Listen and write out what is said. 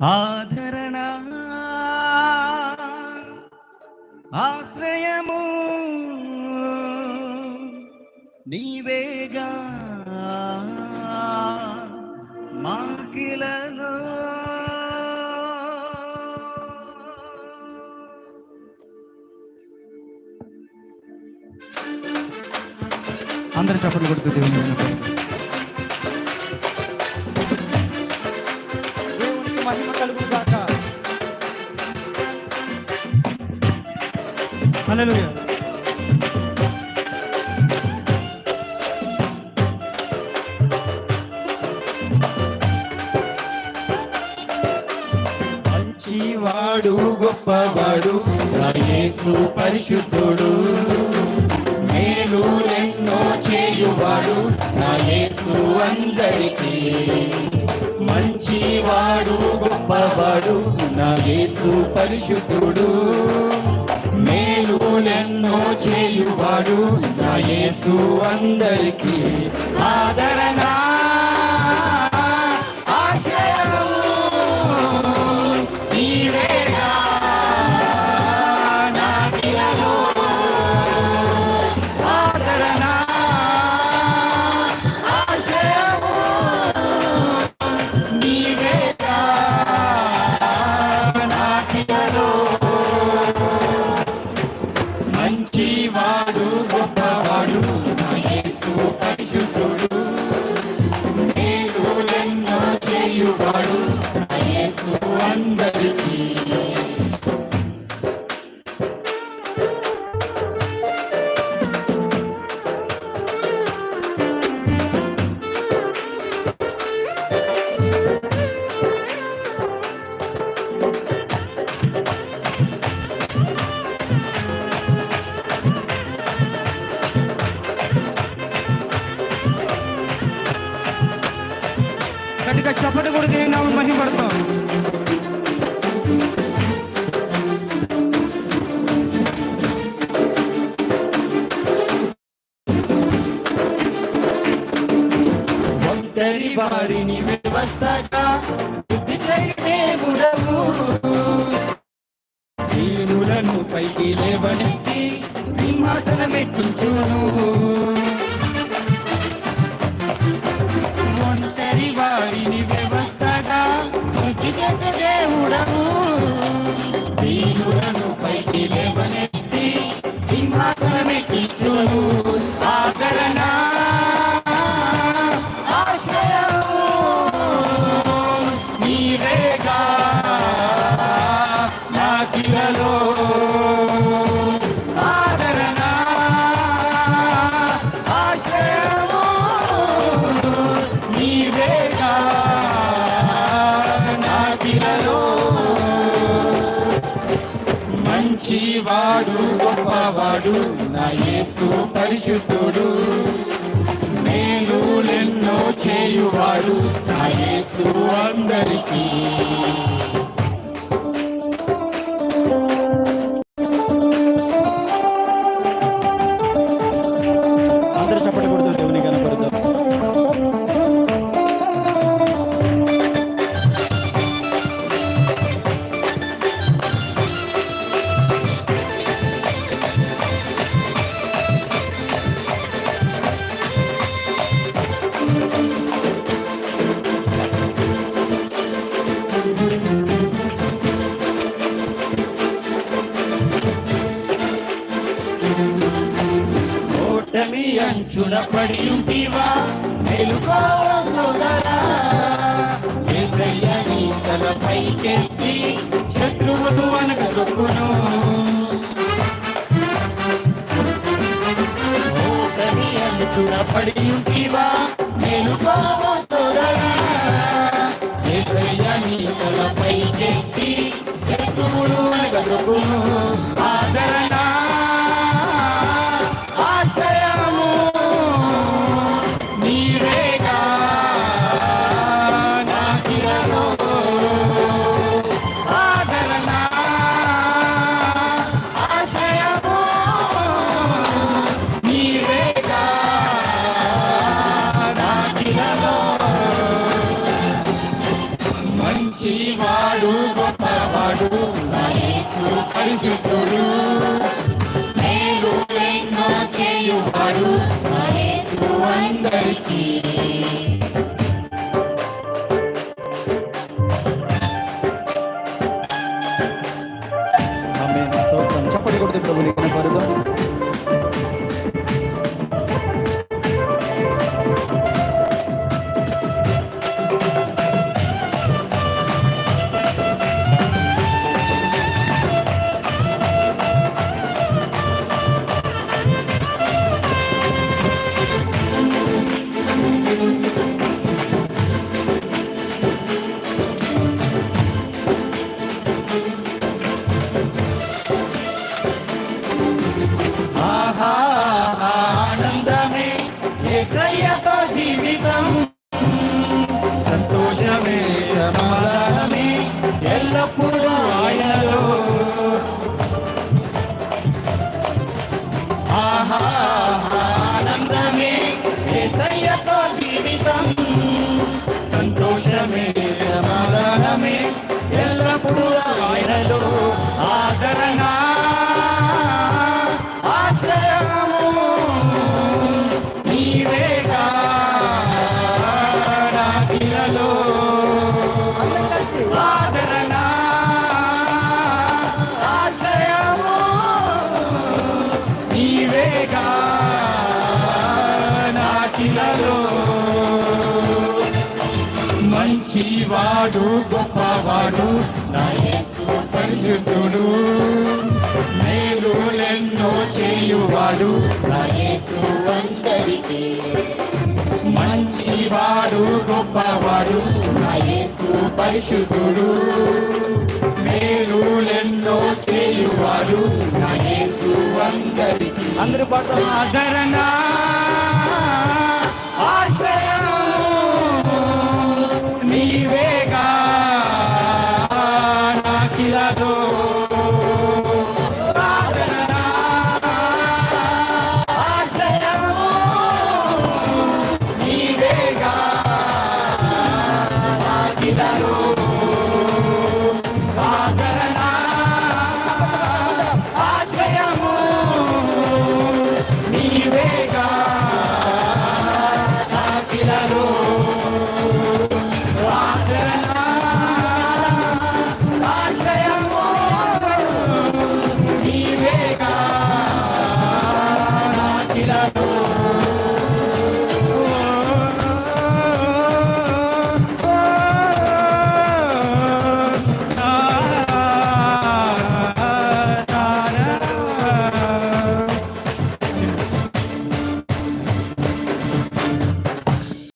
ఆదరణ ఆశ్రయము నీవేగా. మాకిలను అందరూ చప్పట్లు కొడుతూ దేవుని హల్లెలూయా వాడు గొప్పవాడు నా యేసు పరిశుద్ధుడు. మేలు ఎన్నో చేయువాడు నా యేసు అందరికీ. మంచివాడు గొప్పవాడు నా యేసు పరిశుద్ధుడు. మేలులెన్నో చేయువాడు నా యేసు అందరికీ ఆదరణ. ఆశ్రయము గట్టిగా చప్పటి కూడా దేవుని మహిమపడతాం ఒంటరి వారిని వ్యవస్థగా బుద్ధి చేయే బుడవు దీనులను పైకి లేవనెత్తి సింహాసనమెక్కించును ఒంటరి గొప్పవాడు గొప్పవాడు నా యేసు పరిశుద్ధుడు. మేలులెన్నో చేయువాడు నా యేసు అందరికీ. ఓటమి అంచున పడి ఉంటివా మెలుకో సోదరా యేసయ్య నీ తలపైకెత్తి శత్రువులు వనక దొక్కును ఓటమి అంచున పడి ఉంటివా మెలుకో సోదరా యేసయ్య నీ తలపైకెత్తి శత్రువులు వనక దొక్కును పరిశుద్ధుడు. మేలు ఎన్నో చేయువాడు నా అందరికీ पूर्ण నాకిలలో మంచివాడు గొప్పవాడు పరిశుద్ధుడు. మేలులెన్నో చేయువాడు మంచివాడు గొప్పవాడు పరిశుద్ధుడు. మేలులెన్నో చేయువాడు అందరికీ అందరి పాట ఆదరణ